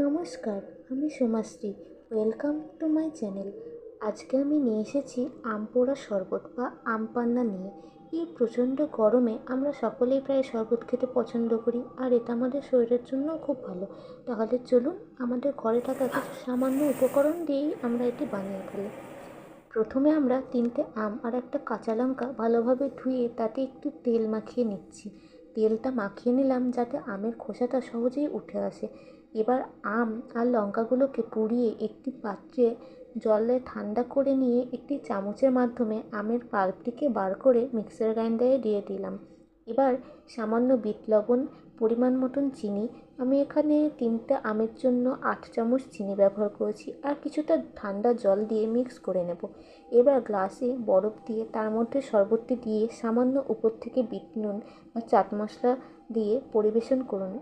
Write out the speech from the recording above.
নমস্কার, আমি Somashree. Welcome to my channel. আজকে আমি নিয়ে এসেছি আম পোড়া শরবত বা আম পান্না নিয়ে। এই প্রচণ্ড গরমে আমরা সকলেই প্রায় শরবত খেতে পছন্দ করি, আর এটা আমাদের শরীরের জন্যও খুব ভালো। তাহলে চলুন আমাদের ঘরে থাকা কিছু সামান্য উপকরণ দিয়েই আমরা এটি বানিয়ে ফেলি। প্রথমে আমরা তিনটে আম আর একটা কাঁচা লঙ্কা ভালোভাবে ধুয়ে তাতে একটু তেল মাখিয়ে নিচ্ছি। তেলটা মাখিয়ে নিলাম যাতে আমের খোসাটা সহজেই উঠে আসে। এবার আম আর লঙ্কাগুলোকে পুড়িয়ে একটি পাত্রে জলে ঠান্ডা করে নিয়ে একটি চামচের মাধ্যমে আমের পাল্পটিকে বার করে মিক্সার গ্রাইন্ডারে দিয়ে দিলাম। এবার সামান্য বিট লবণ, পরিমাণ মতন চিনি। আমি এখানে তিনটে আমের জন্য আট চামচ চিনি ব্যবহার করেছি আর কিছুটা ঠান্ডা জল দিয়ে মিক্স করে নেব। এবার গ্লাসে বরফ দিয়ে তার মধ্যে শরবতটি দিয়ে সামান্য উপর থেকে বিট নুন বা চাট মশলা দিয়ে পরিবেশন করুন।